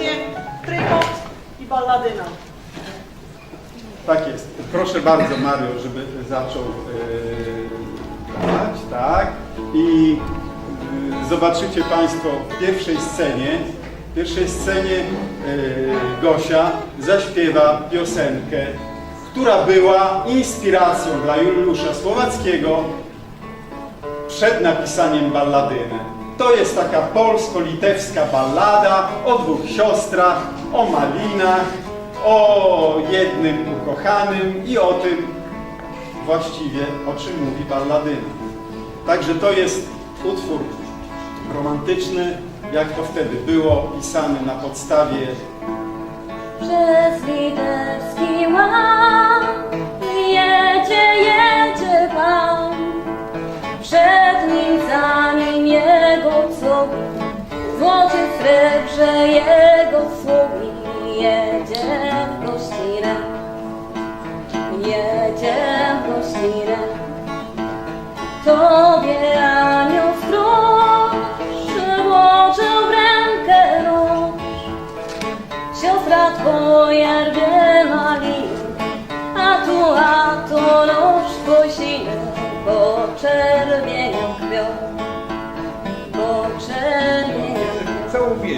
niezależnie trykot i balladyna. Tak jest. Proszę bardzo Mario, żeby zaczął yy, grać, tak. I yy, zobaczycie Państwo w pierwszej scenie, w pierwszej scenie yy, Gosia zaśpiewa piosenkę, która była inspiracją dla Juliusza Słowackiego przed napisaniem balladyny. To jest taka polsko-litewska ballada o dwóch siostrach, o malinach, o jednym ukochanym i o tym właściwie, o czym mówi balladyna. Także to jest utwór romantyczny, jak to wtedy było, pisany na podstawie Przez złocie srebrze jego sługi. Jedzie w gościnę, jedzie w gościnę. Tobie anioł stróż przyłożył rękę nóż. Siostra twoja rwie É o beijo.